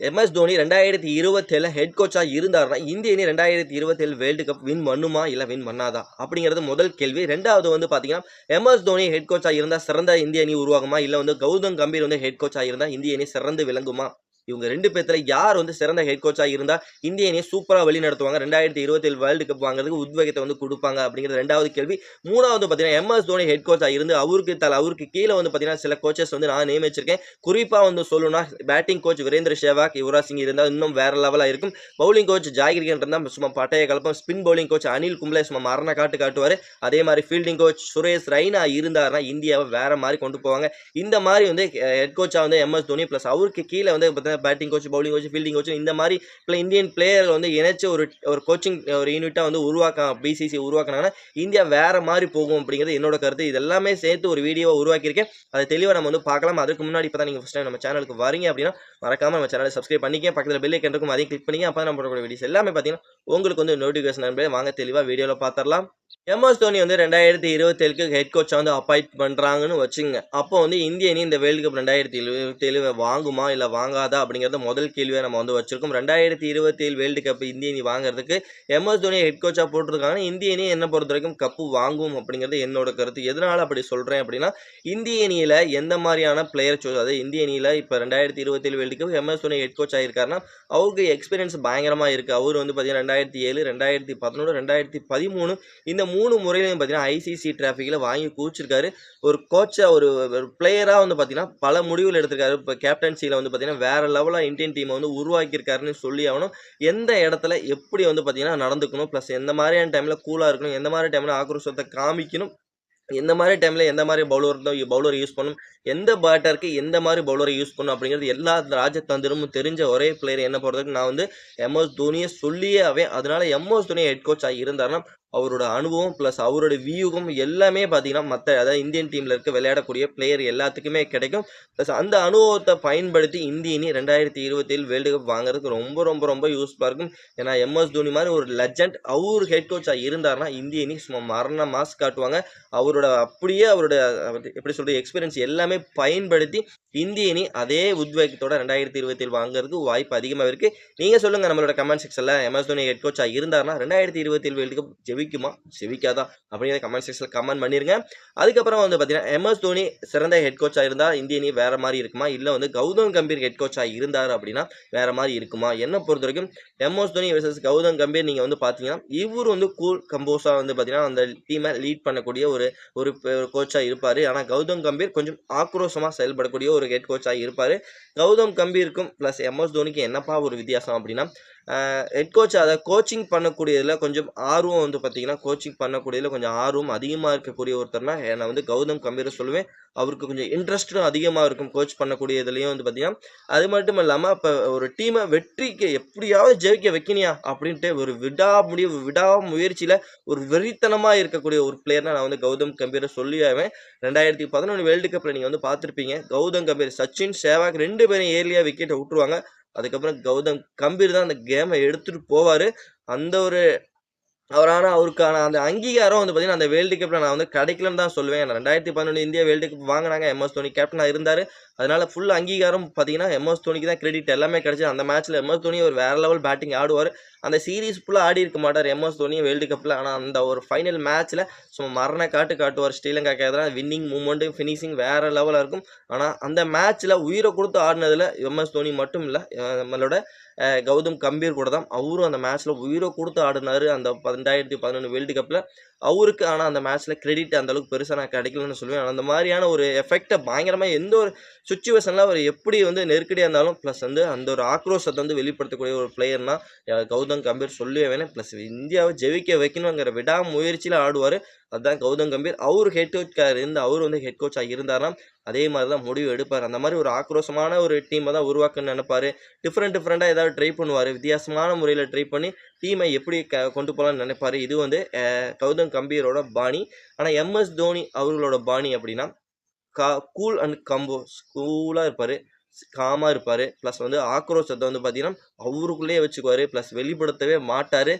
MS Dhoni ரெண்டாயிரத்தி இருபத்தேழு head கோச்சாக இருந்தாருன்னா இந்திய அணி ரெண்டாயிரத்தி இருபத்தேழு வேர்ல்டு கப் வின் பண்ணுமா இல்லை வின் பண்ணாதா? அப்படிங்கிறது முதல் கேள்வி. ரெண்டாவது வந்து பார்த்தீங்கன்னா எம்எஸ் தோனி ஹெட் கோச்சாக இருந்தால் சிறந்த இந்திய அணி உருவாகுமா? இல்லை வந்து கௌதம் கம்பீர் வந்து ஹெட் கோச்சாக இருந்தால் இந்திய அணி சிறந்து விளங்குமா? இவங்க ரெண்டு பேர்த்துல யார் வந்து சிறந்த ஹெட் கோச்சாக இருந்தால் இந்திய அணியை சூப்பராக வழி நடத்துவாங்க. ரெண்டாயிரத்தி இருபத்தேழு வேர்ல்டு கப் வாங்குறதுக்கு உத்வேகத்தை வந்து கொடுப்பாங்க அப்படிங்கிறது ரெண்டாவது கேள்வி. மூணாவது பார்த்தீங்கன்னா எம்எஸ் தோனி ஹெட் கோச்சாக இருந்து அவருக்கு தல அவருக்கு கீழே வந்து பார்த்தீங்கன்னா சில கோச்சஸ் வந்து நான் நியமிச்சிருக்கேன். குறிப்பாக வந்து சொல்லணும்னா பேட்டிங் கோச் வீரேந்திர சேவாக் யுவராஜ் சிங் இருந்தால் இன்னும் வேற லெவலாக இருக்கும். பவுலிங் கோச் ஜாகிரிகன் இருந்தால் சும்மா பட்டைய கலப்பம். Spin bowling coach Anil Kumble சும்மா மரண காட்டு காட்டுவார். அதே மாதிரி ஃபீல்டிங் கோச் சுரேஷ் ரெய்னா இருந்தாருன்னா இந்தியாவை வேற மாதிரி கொண்டு போவாங்க. இந்த மாதிரி வந்து ஹெட் கோச்சாக வந்து எம்எஸ் தோனி ப்ளஸ் அவருக்கு கீழே வந்து பார்த்தீங்கன்னா batting coach bowling coach fielding coach இந்த மாதிரி பிள்ளை இந்தியன் பிளேயர் வந்து இணைச்சு ஒரு ஒரு கோச்சிங் ஒரு யூனிட்டாக வந்து உருவாக்க பிசிசி உருவாக்கினாங்கன்னா இந்தியா வேறு மாதிரி போகும் அப்படிங்கிறது என்னோட கருத்து. இது எல்லாமே சேர்த்து ஒரு வீடியோவை உருவாக்கியிருக்கேன். அதை தெளிவாக நம்ம வந்து பார்க்கலாம். அதுக்கு முன்னாடி இப்போ தான் நீங்கள் ஃபஸ்ட் டைம் நம்ம சேனலுக்கு வரீங்க அப்படின்னா மறக்காம நம்ம சேனலை சப்ஸ்கிரைப் பண்ணிக்க பக்கத்தில் பெல் ஐக்கன் இருக்கும் அதையும் கிளிக் பண்ணிங்க அப்போ நம்ம வீடியோஸ் எல்லாமே பார்த்தீங்கன்னா உங்களுக்கு வந்து நோட்டிஃபிகேஷன் வாங்க தெளிவாக வீடியோவில் பார்த்துடலாம். எம்எஸ் தோனி வந்து ரெண்டாயிரத்தி இருபத்தேழுக்கு ஹெட் கோச்சை வந்து அப்பாயிண்ட் பண்ணுறாங்கன்னு வச்சுங்க. அப்போ வந்து இந்திய அணி இந்த வேர்ல்டு கப் ரெண்டாயிரத்தி இருபத்தேழு வாங்குமா இல்லை வாங்காதா அப்படிங்கிறத முதல் கேள்வியை நம்ம வந்து வச்சிருக்கோம். ரெண்டாயிரத்தி இருபத்தேழு வேர்ல்டு கப் இந்திய அணி வாங்குறதுக்கு எம்எஸ் தோனி ஹெட் கோச்சாக போட்டிருக்காங்க இந்திய அணி என்ன பொறுத்த வரைக்கும் கப்பு வாங்கும் அப்படிங்கிறது என்னோட கருத்து. எதனால் அப்படி சொல்கிறேன் அப்படின்னா இந்திய அணியில் எந்த மாதிரியான பிளேயர் சூஸ் அதாவது இந்திய அணியில் இப்போ ரெண்டாயிரத்தி இருபத்தேழு world cup MS Dhoni head coach ஆகிருக்காருன்னா அவருக்கு எக்ஸ்பீரியன்ஸ் பயங்கரமாக இருக்குது அவர் வந்து பார்த்தீங்கன்னா ரெண்டாயிரத்தி ஏழு ரெண்டாயிரத்தி பதினொன்று ரெண்டாயிரத்தி பதிமூணு இந்த மூணு முறையிலையும் பார்த்தீங்கன்னா ஐசிசி டிராஃபிக்கில் வாங்கி கூச்சிருக்காரு ஒரு கோச்சை ஒரு ஒரு பிளேயராக வந்து பார்த்தீங்கன்னா பல முடிவுகள் எடுத்திருக்காரு. இப்போ கேப்டன்சியில் வந்து பார்த்தீங்கன்னா வேற லெவலாக இந்தியன் டீமை வந்து உருவாக்கியிருக்காருன்னு சொல்லி ஆகணும். எந்த இடத்துல எப்படி வந்து பார்த்தீங்கன்னா நடந்துக்கணும்? ப்ளஸ் எந்த மாதிரியான டைமில் கூலாக இருக்கணும்? எந்த மாதிரி டைமில் ஆக்ரோஷத்தை காமிக்கணும்? எந்த மாதிரி டைமில் எந்த மாதிரி பவுலர் தான் பவுலர் யூஸ் பண்ணணும்? எந்த பேட்டருக்கு எந்த மாதிரி பவுலரை யூஸ் பண்ணணும்? அப்படிங்கிறது எல்லா ராஜதந்திரமும் தெரிஞ்ச ஒரே பிளேயர் என்ன பொறுத்தவரைக்கும் நான் வந்து எம்எஸ் தோனியை சொல்லியே அவன் அதனால எம்எஸ் தோனி ஹெட் கோச் இருந்தாருன்னா அவரோட அனுபவம் ப்ளஸ் அவரோட வியூகம் எல்லாமே பார்த்தீங்கன்னா மற்ற அதாவது இந்தியன் டீமில் இருக்க விளையாடக்கூடிய பிளேயர் எல்லாத்துக்குமே கிடைக்கும். ப்ளஸ் அந்த அனுபவத்தை பயன்படுத்தி இந்திய அணி ரெண்டாயிரத்தி இருபத்தேழு வேர்ல்டு கப் வாங்குறதுக்கு ரொம்ப ரொம்ப ரொம்ப யூஸ்ஃபுல்லாக இருக்கும். ஏன்னா எம்எஸ் தோனி மாதிரி ஒரு லெஜண்ட் அவர் ஹெட் கோச்சாக இருந்தாருன்னா இந்திய அணி சும்மா மரண மாஸ் காட்டுவாங்க. அவரோட அப்படியே அவரோட எப்படி சொல்கிறது எக்ஸ்பீரியன்ஸ் எல்லாமே பயன்படுத்தி இந்திய அணி அதே உத்வேகத்தோட ரெண்டாயிரத்தி இருபத்தேழு வாங்குறதுக்கு வாய்ப்பு அதிகமாக இருக்குது நீங்கள் சொல்லுங்கள் நம்மளோட கமெண்ட் செக்ஷனில் எம்எஸ் தோனி ஹெட் கோச்சாக இருந்தார்னா ரெண்டாயிரத்தி இருபத்தேழு வேர்ல்டு கப் செவிக்குமா? செவிக்காதா? அப்படிங்கிற கமெண்ட் செக்ஷனில் கமெண்ட் பண்ணிருங்க. அதுக்கப்புறம் வந்து பார்த்தீங்கன்னா எம்எஸ் தோனி சிறந்த ஹெட் கோச்சாக இருந்தால் இந்திய அணி வேறு மாதிரி இருக்குமா? இல்லை வந்து கௌதம் கம்பீர் ஹெட் கோச்சாக இருந்தார் அப்படின்னா வேறு மாதிரி இருக்குமா? என்ன பொறுத்த வரைக்கும் எம்எஸ் தோனி வெர்சஸ் கௌதம் கம்பீர் நீங்கள் வந்து பார்த்தீங்கன்னா இவர் வந்து கூல் கம்போஸாக வந்து பார்த்தீங்கன்னா அந்த டீமை லீட் பண்ணக்கூடிய ஒரு ஒரு கோச்சாக இருப்பார். ஆனால் கௌதம் கம்பீர் கொஞ்சம் ஆக்ரோஷமாக செயல்படக்கூடிய ஒரு ஹெட் கோச்சாக இருப்பார். கௌதம் கம்பீருக்கும் ப்ளஸ் எம்எஸ் தோனிக்கு என்னப்பா ஒரு வித்தியாசம் அப்படின்னா ஹெட் கோச் அதை கோச்சிங் பண்ணக்கூடியதில் கொஞ்சம் ஆர்வம் வந்து பார்த்தீங்கன்னா கோச்சிங் பண்ணக்கூடியதில் கொஞ்சம் ஆர்வம் அதிகமாக இருக்கக்கூடிய ஒருத்தர்னா நான் வந்து கௌதம் கம்பீரை சொல்லுவேன். அவருக்கு கொஞ்சம் இன்ட்ரெஸ்ட்டும் அதிகமாக இருக்கும் கோச் பண்ணக்கூடியதுலேயும் வந்து பார்த்தீங்கன்னா அது மட்டும் இல்லாமல் இப்போ ஒரு டீமை வெற்றிக்கு எப்படியாவது ஜெயிக்க வைக்கணியா அப்படின்ட்டு ஒரு விடா முடிவு விடா முயற்சியில் ஒரு வெறித்தனமாக இருக்கக்கூடிய ஒரு பிளேயர்னா நான் வந்து கௌதம் கம்பீரை சொல்லியாவேன் ரெண்டாயிரத்தி பதினொன்று வேர்ல்டு கப்பில் நீங்கள் வந்து பார்த்துருப்பீங்க. கௌதம் கம்பீர் சச்சின் சேவாக் ரெண்டு பேரும் ஏர்லியாக விக்கெட்டை விட்டுருவாங்க. அதுக்கப்புறம் கௌதம் கம்பீர் தான் அந்த கேமை எடுத்துகிட்டு போவார். அந்த ஒரு அவரான அவருக்கான அந்த அங்கீகாரம் வந்து பார்த்தீங்கன்னா அந்த வேர்ல்டு கப்பில் நான் வந்து கிடைக்கலன்னு தான் சொல்லுவேன். ரெண்டாயிரத்தி பதினொன்று இந்தியா வேர்ல்டு கப் வாங்கினாங்க. எம்எஸ் தோனி கேப்டனாக இருந்தார். அதனால் ஃபுல் அங்கீகாரம் பார்த்தீங்கன்னா எம்எஸ் தோனிக்கு தான் கிரெடிட் எல்லாமே கிடைச்சி அந்த மேட்ச்சில் எம்எஸ் தோனி ஒரு வேறு லெவல் பேட்டிங் ஆடுவார். அந்த சீரீஸ் ஃபுல்லாக ஆடி இருக்க மாட்டார் எம்எஸ் தோனி வேர்ல்டு கப்பில் ஆனால் அந்த ஒரு ஃபைனல் மேட்ச்சில் சும்மா மரண காட்டு காட்டுவார். ஸ்ரீலங்காக்கு எதிராக வின்னிங் மூமெண்ட்டு ஃபினிஷிங் வேறு லெவலாக இருக்கும். ஆனால் அந்த மேட்ச்சில் உயிரை கொடுத்து ஆடினதில் எம்எஸ் தோனி மட்டும் இல்லை நம்மளோட கௌதம் கம்பீர் கூட தான். அவரும் அந்த மேட்ச்சில் உயிரை கொடுத்து ஆடினார் அந்த ரெண்டாயிரத்தி பதினொன்று வேர்ல்டு கப்பில் அவருக்கு ஆனால் அந்த மேட்ச்சில் கிரெடிட் அந்தளவுக்கு பெருசாக நான் கிடைக்கலன்னு சொல்லுவேன். அந்த மாதிரியான ஒரு எஃபெக்டை பயங்கரமாக எந்த ஒரு சுச்சுவேஷனில் அவர் எப்படி வந்து நெருக்கடியாக இருந்தாலும் ப்ளஸ் வந்து அந்த ஒரு ஆக்ரோஷத்தை வந்து வெளிப்படுத்தக்கூடிய ஒரு பிளேயர்னால் கௌதம் கௌதம் கம்பீர் சொல்லவே வேணும் ப்ளஸ் இந்தியாவை ஜெயிக்க வைக்கணுங்கிற விடாமுயற்சியில் ஆடுவார். அதுதான் கௌதம் கம்பீர். அவர் ஹெட் கோச்சாக இருந்து அவர் வந்து ஹெட் கோச்சாக இருந்தாராம் அதே மாதிரி தான் முடிவு எடுப்பார். அந்த மாதிரி ஒரு ஆக்ரோஷமான ஒரு டீமை தான் உருவாக்கணும்னு நினைப்பார். டிஃப்ரெண்ட் டிஃப்ரெண்ட்டாக ஏதாவது ட்ரை பண்ணுவார். வித்தியாசமான முறையில் ட்ரை பண்ணி டீமை எப்படி க கொண்டு போகலான்னு நினைப்பார். இது வந்து கௌதம் கம்பீரோட பாணி. ஆனால் எம்எஸ் தோனி அவர்களோட பாணி அப்படின்னா கா கூல் அண்ட் கம்போஸ் கூலாக இருப்பார். காமாக இருப்பார். ப்ளஸ் வந்து ஆக்ரோஷத்தை வந்து பார்த்தீங்கன்னா அவருக்குள்ளேயே வச்சுக்குவார். ப்ளஸ் வெளிப்படுத்தவே மாட்டார்.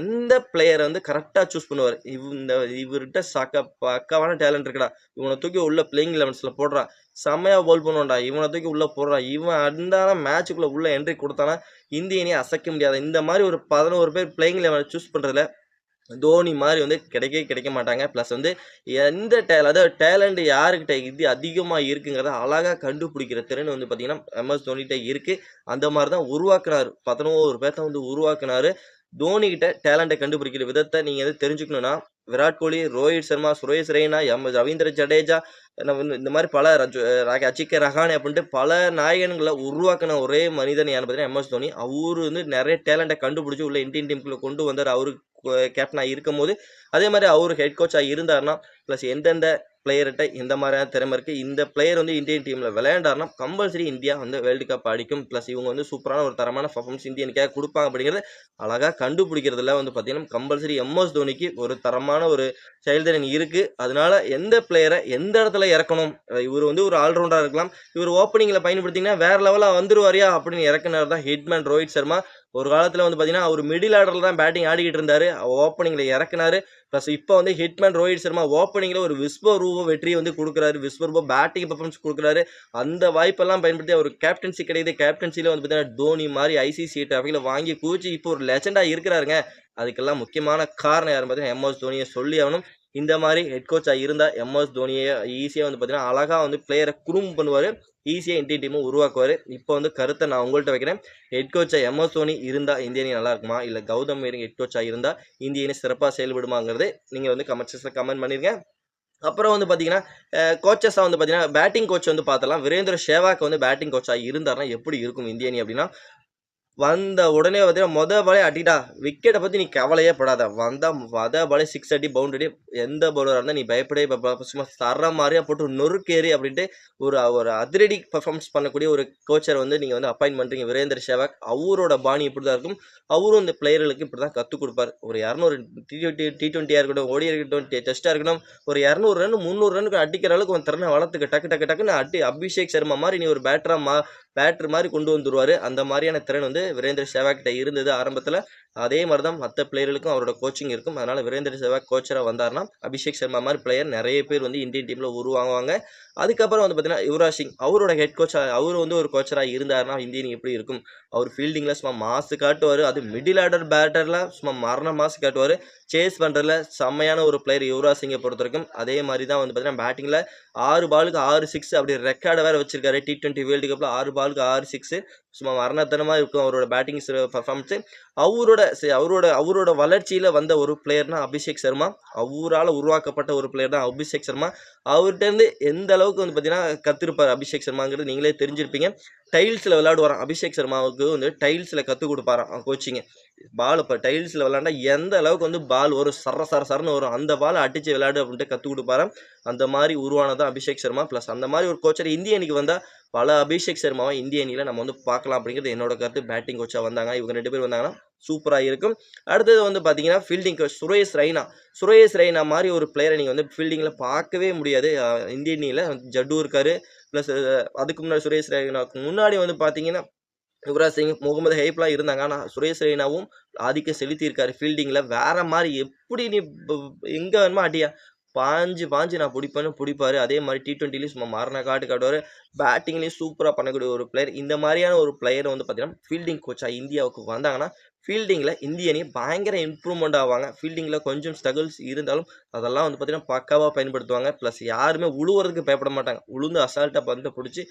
எந்த பிளேயரை வந்து கரெக்டாக சூஸ் பண்ணுவார்? இவ் இந்த இவர்கிட்ட சக்க பக்காவான டேலண்ட் இருக்கடா. இவனை தூக்கி உள்ள பிளேயிங் லெவன்ஸில் போடுறான் செம்மையாக போல் பண்ணுவான்டா. இவனை தூக்கி உள்ளே போடுறான் இவன் அந்தான மேட்சுக்குள்ளே உள்ள என்ட்ரி கொடுத்தானா இந்திய அணியை அசைக்க முடியாது. இந்த மாதிரி ஒரு பதினோரு பேர் பிளேயிங் லெவனை சூஸ் பண்ணுறதுல தோனி மாதிரி வந்து கிடைக்கவே கிடைக்க மாட்டாங்க. ப்ளஸ் வந்து எந்த டேல் அதாவது டேலண்ட் யாருக்கிட்ட இது அதிகமாக இருக்குங்கிறத அழகாக கண்டுபிடிக்கிற திறன் வந்து பார்த்தீங்கன்னா எம்எஸ் தோனிகிட்ட இருக்குது அந்த மாதிரி தான் உருவாக்குனாரு. பதினோரு பேர்த்த வந்து உருவாக்குனாரு. தோனிக்கிட்ட டேலண்ட்டை கண்டுபிடிக்கிற விதத்தை நீங்கள் வந்து தெரிஞ்சுக்கணுன்னா விராட் கோலி ரோஹித் சர்மா சுரேஷ் ரெய்னா எம். ரவீந்திர ஜடேஜா வந்து இந்த மாதிரி பல ரஜு ராக- அச்சிக்க ரஹானே அப்படின்ட்டு பல நாயகன்களை உருவாக்கின ஒரே மனிதன் யாருன்னு பார்த்தீங்கன்னா எம்எஸ் தோனி. அவரு வந்து நிறைய டேலண்ட்டை கண்டுபிடிச்சி உள்ள இந்தியன் டீமுக்குள்ள கொண்டு வந்தார். அவரு கேப்டனாக இருக்கும்போது அதே மாதிரி அவர் ஹெட் கோச்சாக இருந்தாருன்னா ப்ளஸ் எந்தெந்த பிளேயர்கிட்ட எந்த மாதிரியான திறமை இருக்குது இந்த பிளேயர் வந்து இந்தியன் டீமில் விளையாண்டாருன்னா கம்பல்சரி இந்தியா வந்து வேர்ல்டு கப் அடிக்கும் ப்ளஸ் இவங்க வந்து சூப்பரான ஒரு தரமான பர்ஃபார்மன்ஸ் இந்தியனுக்காக கொடுப்பாங்க அப்படிங்கிறது அழகாக கண்டுபிடிக்கிறதுல வந்து பார்த்தீங்கன்னா கம்பல்சரி எம்எஸ் தோனிக்கு ஒரு தரமான ஒரு செயல்திறன் இருக்குது அதனால எந்த பிளேயரை எந்த இடத்துல இறக்கணும்? இவர் வந்து ஒரு ஆல்ரவுண்டராக இருக்கலாம். இவர் ஓப்பனிங்கில் பயன்படுத்திங்கன்னா வேற லெவலாக வந்துருவாரியா? அப்படின்னு இறக்குனார் தான் ஹிட்மேன் ரோஹித் சர்மா ஒரு காலத்தில் வந்து பார்த்தீங்கன்னா அவர் மிடில் ஆர்டரில் தான் பேட்டிங் ஆடிக்கிட்டு இருந்தார். ஓப்பனிங்கில் இறக்குனாரு. ப்ளஸ் இப்போ வந்து ஹிட்மேன் ரோஹித் சர்மா ஓப்பனிங்கில் ஒரு விஸ்வரூப வெற்றியை வந்து கொடுக்குறாரு. விஸ்வரூப பேட்டிங் பர்ஃபார்மன்ஸ் கொடுக்குறாரு. அந்த வாய்ப்பெல்லாம் பயன்படுத்தி அவர் கேப்டன்சி கிடையாது கேப்டன்சியில் வந்து பார்த்தீங்கன்னா தோனி மாதிரி ஐசிசி டிராஃபிக்கில் வாங்கி கூச்சி இப்போ ஒரு லெஜெண்டாக இருக்கிறாருங்க. அதுக்கெல்லாம் முக்கியமான காரணம் யாரும் பார்த்தீங்கன்னா எம்எஸ் தோனியை சொல்லி ஆகணும். இந்த மாதிரி ஹெட் கோச்சாக இருந்தால் எம்எஸ் தோனியை ஈஸியாக வந்து பார்த்தீங்கன்னா அழகாக வந்து பிளேயரை குரூம் பண்ணுவார். ஈஸியாக இந்தியன் டீமும் உருவாக்குவார். இப்போ வந்து கருத்தை நான் உங்கள்கிட்ட வைக்கிறேன். ஹெட் கோச்சாக எம்எஸ் தோனி இருந்தால் இந்திய அணி நல்லா இருக்குமா? இல்லை கௌதம் மீரிங் ஹெட் கோச்சாக இருந்தால் இந்திய அணி சிறப்பாக செயல்படுமாங்கிறது நீங்கள் வந்து கமெண்ட் செக்ஷனில் கமெண்ட் பண்ணிருங்க. அப்புறம் வந்து பார்த்தீங்கன்னா கோச்சஸாக வந்து பார்த்தீங்கன்னா பேட்டிங் கோச் வந்து பார்த்தலாம் வீரேந்திர சேவாக்கு வந்து பேட்டிங் கோச்சாக இருந்தாருன்னா எப்படி இருக்கும் இந்திய அணி அப்படின்னா வந்த உடனே பார்த்தீங்கன்னா மொதல் பாலே அடிடா விக்கெட்டை பற்றி நீ கவலையே படாத. வந்தால் மொதல் பாலே சிக்ஸ் அடி பவுண்டரி எந்த பவுலராக இருந்தால் நீ பயப்படே சும்மா தர மாதிரியா போட்டு நொறுக்கேறி அப்படின்ட்டு ஒரு ஒரு அதிரடி பர்ஃபார்மன்ஸ் பண்ணக்கூடிய ஒரு கோச்சர் வந்து நீங்கள் வந்து அப்பாயின்ட் பண்ணுறீங்க வீரேந்திர சேவாக். அவரோட பாணி இப்படி தான் இருக்கும். அவரும் இந்த பிளேயர்களுக்கு இப்படி தான் கற்றுக் கொடுப்பார். ஒரு இரநூறு டி டுவெண்ட்டி டி டுவெண்ட்டியாக இருக்கட்டும் ஓடியாக இருக்கட்டும் டெஸ்ட்டாக இருக்கட்டும் ஒரு இரநூறு ரன் முந்நூறு ரன்னுக்கு அடிக்கிற அளவுக்கு உன் திறனை வளர்த்துக்க டக்கு டக்கு டக்குன்னு அடி அபிஷேக் சர்மா மாதிரி நீ ஒரு பேட்டரா மா பேட்டர் மாதிரி கொண்டு வந்துருவார். அந்த மாதிரியான திறன் வந்து வீரேந்திர சேவாக் கிட்ட இருந்தது ஆரம்பத்தில். அதே மாதிரி தான் மற்ற பிளேயர்களுக்கும் அவரோட கோச்சிங் இருக்கும். அதனால் வீரேந்திர சேவாக் கோச்சராக வந்தார்னா அபிஷேக் சர்மா மாதிரி பிளேயர் நிறைய பேர் வந்து இந்தியன் டீமில் உருவாங்குவாங்க அதுக்கப்புறம் வந்து பார்த்தீங்கன்னா யுவராஜ் சிங் அவரோட ஹெட் கோச்சாக அவர் வந்து ஒரு கோச்சராக இருந்தாருன்னா இந்தியன் எப்படி இருக்கும்? அவர் ஃபீல்டிங்கில் சும்மா மாசு காட்டுவார். அது மிடில் ஆர்டர் பேட்டரில் சும்மா மரண மாசு காட்டுவார். சேஸ் பண்ணுறதுல செம்மையான ஒரு பிளேயர் யுவராஜ் சிங்கை பொறுத்த வரைக்கும் அதே மாதிரி தான் வந்து பார்த்தீங்கன்னா பேட்டிங்கில் ஆறு பாலுக்கு ஆறு சிக்ஸ் அப்படி ரெக்கார்டை வேறு வச்சிருக்காரு. டி டுவெண்ட்டி வேர்ல்டு கப்பில் ஆறு பாலுக்கு ஆறு சிக்ஸு சும்மா மரணத்தனமாக இருக்கும் அவரோட பேட்டிங் பர்ஃபார்மன்ஸு அவரோட சரி, அவரோட அவரோட வளர்ச்சியில் வந்த ஒரு பிளேயர்னா அபிஷேக் சர்மா. அவரால் உருவாக்கப்பட்ட ஒரு பிளேயர் தான் அபிஷேக் சர்மா. அவர்கிட்டருந்து எந்த அளவுக்கு வந்து பார்த்தீங்கன்னா கற்றுருப்பார் அபிஷேக் சர்மாங்கிறது நீங்களே தெரிஞ்சிருப்பீங்க. டைல்ஸில் விளையாடுவாராம். அபிஷேக் சர்மாவுக்கு வந்து டைல்ஸில் கற்றுக் கொடுப்பாராம் கோச்சிங்க பால் இப்போ டைல்ஸில் விளாண்டா எந்த அளவுக்கு வந்து பால் வரும் சர சர சரன்னு வரும். அந்த பாலை அடித்து விளையாடு அப்படின்ட்டு கற்றுக் கொடுப்பாராம். அந்த மாதிரி உருவானதான் அபிஷேக் சர்மா. ப்ளஸ் அந்த மாதிரி ஒரு கோச்சர் இந்திய அணிக்கு வந்தால் பல அபிஷேக் சர்மாவை இந்திய அணியில் நம்ம வந்து பார்க்கலாம் அப்படிங்கிறது என்னோட கருத்து. பேட்டிங் கோச்சாக வந்தாங்க. இவங்க ரெண்டு பேர் வந்தாங்கன்னா சூப்பராக இருக்கும். அடுத்தது வந்து பார்த்தீங்கன்னா ஃபீல்டிங் கோச் சுரேஷ் ரெய்னா. சுரேஷ் ரெய்னா மாதிரி ஒரு பிளேயரை நீங்கள் வந்து ஃபீல்டிங்கில் பார்க்கவே முடியாது. இந்திய அணியில் ஜட்டு இருக்கார். ப்ளஸ் அதுக்கு முன்னாடி சுரேஷ் ரெய்னாவுக்கு முன்னாடி வந்து பார்த்தீங்கன்னா யுவராஜ் சிங் முகமது ஹெய்ப்லாம் இருந்தாங்க. ஆனால் சுரேஷ் ரெய்னாவும் ஆதிக்கம் செலுத்தியிருக்காரு ஃபீல்டிங்கில் வேற மாதிரி எப்படி நீ எங்கே வேணுமோ அடியா பாஞ்சு பாஞ்சு நான் பிடிப்பேன்னு பிடிப்பாரு. அதே மாதிரி டி ட்வெண்ட்டிலையும் சும்மா மாறின காட்டு காட்டுவார். பேட்டிங்லேயும் சூப்பராக பண்ணக்கூடிய ஒரு பிளேயர் இந்த மாதிரியான ஒரு பிளேயர் வந்து பார்த்தீங்கன்னா ஃபீல்டிங் கோச்சாக இந்தியாவுக்கு வந்தாங்கன்னா ஃபீல்டிங்கில் இந்திய அணி பயங்கர இம்ப்ரூவ்மெண்ட் ஆவாங்க. ஃபீல்டிங்கில் கொஞ்சம் ஸ்ட்ரகிள்ஸ் இருந்தாலும் அதெல்லாம் வந்து பார்த்தீங்கன்னா பக்காவாக பயன்படுத்துவாங்க. ப்ளஸ் யாருமே உழுவுறதுக்கு பயப்பட மாட்டாங்க. உளுந்து அசால்ட்டாக பந்தை பிடிச்சி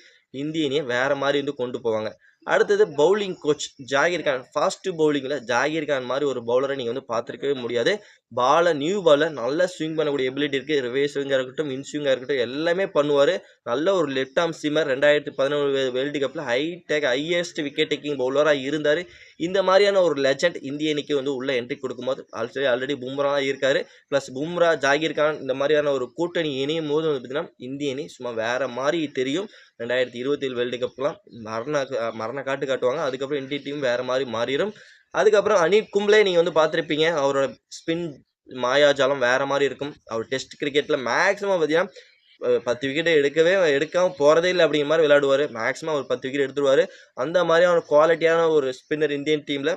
இந்திய அணியை வேறு மாதிரி வந்து கொண்டு போவாங்க. அடுத்தது bowling coach Zaheer Khan. Fast பவுலிங்கில் Zaheer Khan மாதிரி ஒரு பவுலரை நீங்கள் வந்து பார்த்துருக்கவே முடியாது. பாலை நியூ பாலை நல்லா ஸ்விங் பண்ணக்கூடிய எபிலிட்டி இருக்குது ரிவேஸுங்காக இருக்கட்டும் இன்ஸ்விங்காக இருக்கட்டும் எல்லாமே பண்ணுவார். நல்ல ஒரு லெஃப்ட் ஆம் சிமர் ரெண்டாயிரத்தி பதினொன்று வேர்ல்டு கப்பில் ஹைடெக் ஹையஸ்ட் விக்கெட் டேக்கிங் பவுலராக இருந்தார். இந்த மாதிரியான ஒரு லெஜண்ட் இந்திய அணிக்கு வந்து உள்ள என்ட்ரி கொடுக்கும்போது ஆல்ரெடி ஆல்ரெடி பும்ரா இருக்கார். ப்ளஸ் பும்ரா ஜாகிர் கான் இந்த மாதிரியான ஒரு கூட்டணி இணையும் போது வந்து பார்த்தீங்கன்னா இந்திய அணி சும்மா வேறு மாதிரி தெரியும். ரெண்டாயிரத்தி இருபத்தி ஏழு வேர்ல்டு கப்லாம் மரண மரண காட்டு காட்டுவாங்க. அதுக்கப்புறம் இந்திய டீம் வேறு மாதிரி மாறிடும் அதுக்கப்புறம் அனில் கும்ப்ளே நீங்கள் வந்து பார்த்துருப்பீங்க. அவரோட ஸ்பின் மாயாஜாலம் வேறு மாதிரி இருக்கும். அவர் டெஸ்ட் கிரிக்கெட்டில் மேக்ஸிமம் பார்த்தீங்கன்னா பத்து விக்கெட் எடுக்கவே எடுக்காமல் போகிறதே இல்லை அப்படிங்கிற மாதிரி விளையாடுவார். மேக்ஸிமம் ஒரு பத்து விக்கெட் எடுத்துருவார். அந்த மாதிரியான குவாலிட்டியான ஒரு ஸ்பின்னர் இந்தியன் டீமில்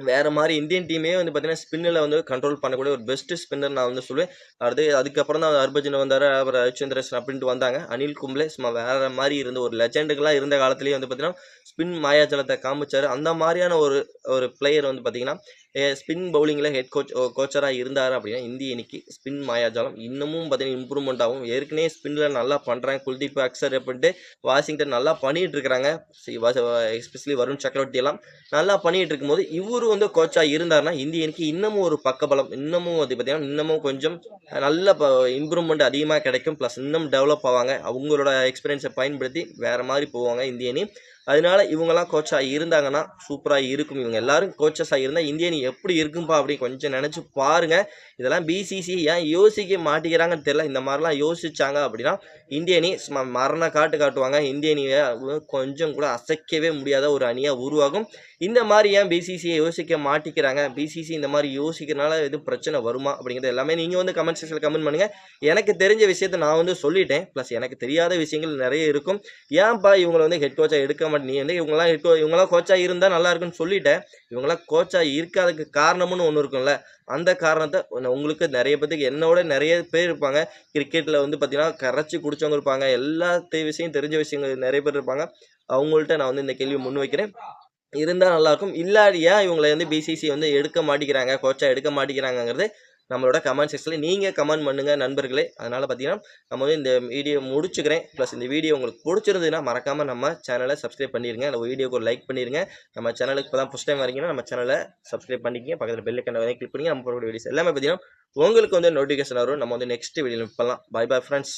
வேறு மாதிரி இந்தியன் டீமே வந்து பார்த்தீங்கன்னா, ஸ்பின்னில் வந்து கண்ட்ரோல் பண்ணக்கூடிய ஒரு பெஸ்ட் ஸ்பின்னர் நான் வந்து சொல்லுவேன். அடுத்து அதுக்கப்புறம் தான் ஹர்பஜன் வந்தார் அப்புறம் ரவிச்சந்திரன் அப்படின்ட்டு வந்தாங்க. அனில் கும்ளே சும்மா வேறு மாதிரி இருந்த ஒரு லெஜெண்டுக்கெலாம் இருந்த காலத்துலேயே வந்து பார்த்தீங்கன்னா, ஸ்பின் மாயாஜலத்தை காமிச்சார் அந்த மாதிரியான ஒரு ஒரு பிளேயர் வந்து பார்த்தீங்கன்னா, ஸ்பின் பவுலிங்கில் ஹெட் கோச் கோச்சராக இருந்தார் அப்படின்னா, இந்திய இன்னைக்கு ஸ்பின் மாயாஜாலம் இன்னமும் பார்த்தீங்கன்னா, இம்ப்ரூவ்மெண்ட் ஆகும். ஏற்கனவே ஸ்பின்னில் நல்லா பண்ணுறாங்க குல்தீப் அக்சர் அப்படின்ட்டு வாஷிங்டன் நல்லா பண்ணிகிட்டு இருக்கிறாங்க. எஸ்பெஷலி வருண் சக்கரவர்த்தி எல்லாம் நல்லா பண்ணிகிட்டு இருக்கும்போது, இவரு வந்து கோச்சாக இருந்தார்னா இந்திய அணிக்கு இன்னமும் ஒரு பக்கபலம், இன்னமும் அது பார்த்தீங்கன்னா, இன்னமும் கொஞ்சம் நல்ல ப இம்ப்ரூவ்மெண்ட் அதிகமாக கிடைக்கும். ப்ளஸ் இன்னும் டெவலப் ஆவாங்க. அவங்களோட எக்ஸ்பீரியன்ஸை பயன்படுத்தி வேறு மாதிரி போவாங்க இந்திய அணி. அதனால இவங்கெல்லாம் கோச்சாக இருந்தாங்கன்னா, சூப்பராக இருக்கும். இவங்க எல்லாரும் கோச்சஸாக இருந்தால் இந்திய அணி எப்படி இருக்கும்பா அப்படின்னு கொஞ்சம் நினச்சி பாருங்க. இதெல்லாம் பிசிசி ஏன் யோசிக்க மாட்டேங்கிறாங்கன்னு தெரியல. இந்த மாதிரிலாம் யோசிச்சாங்க அப்படின்னா, இந்திய அணி மரண காட்டு காட்டுவாங்க. இந்திய அணிய கொஞ்சம் கூட அசைக்கவே முடியாத ஒரு அணியாக உருவாகும். இந்த மாதிரி ஏன் பிசிசியை யோசிக்க மாட்டிக்கிறாங்க? பிசிசி இந்த மாதிரி யோசிக்கிறனால எதுவும் பிரச்சனை வருமா? அப்படிங்கிறது எல்லாமே நீங்கள் வந்து கமெண்ட் செக்ஷனில் கமெண்ட் பண்ணுங்கள் எனக்கு தெரிஞ்ச விஷயத்த நான் வந்து சொல்லிட்டேன். ப்ளஸ் எனக்கு தெரியாத விஷயங்கள் நிறைய இருக்கும். ஏன்பா இவங்களை வந்து ஹெட் கோச்சாக எடுக்க மாட்டேன் நீ வந்து இவங்கலாம் ஹெட் கோ இவங்கலாம் கோச்சாக இருந்தால் நல்லா இருக்கும்னு சொல்லிட்ட. இவங்கலாம் கோச்சாக இருக்காததுக்கு காரணம்னு ஒன்று இருக்கும்ல. அந்த காரணத்தை உங்களுக்கு நிறைய பேத்துக்கு என்னோட நிறைய பேர் இருப்பாங்க. கிரிக்கெட்டில் வந்து பார்த்தீங்கன்னா, கரைச்சி குடிச்சவங்க இருப்பாங்க. எல்லா விஷயம் தெரிஞ்ச விஷயங்கள் நிறைய பேர் இருப்பாங்க. அவங்கள்ட்ட நான் வந்து இந்த கேள்வி முன் வைக்கிறேன் இருந்தால் நல்லாயிருக்கும் இல்லாடியா இவங்களை வந்து பிசிசி வந்து எடுக்க மாட்டேங்கிறாங்க? கோச்சாக எடுக்க மாட்டேங்கிறாங்கங்கிறது நம்மளோட கமெண்ட் செக்ஷனில் நீங்கள் கமெண்ட் பண்ணுங்கள் நண்பர்களே. அதனால் பார்த்தீங்கன்னா, நம்ம வந்து இந்த வீடியோ முடிச்சுக்கிறேன். ப்ளஸ் இந்த வீடியோ உங்களுக்கு பிடிச்சிருந்ததுன்னா மறக்காமல் நம்ம சேனலை சப்ஸ்கிரைப் பண்ணிடுங்க அந்த வீடியோக்கு ஒரு லைக் பண்ணிடுங்க நம்ம சேனலுக்கு இப்போ தான் ஃபஸ்ட் டைம் வரீங்கன்னா, நம்ம சேனலை சப்ஸ்கிரைப் பண்ணிக்கிங்க பக்கத்தில் பெல் ஐகான கிளிக் பண்ணி நம்ம போகிற வீடியோஸ் எல்லாமே பார்த்தீங்கன்னா, உங்களுக்கு வந்து நோட்டிஃபிகேஷன் வரும். நம்ம வந்து நெக்ஸ்ட் வீடியோ பண்ணலாம். Bye bye friends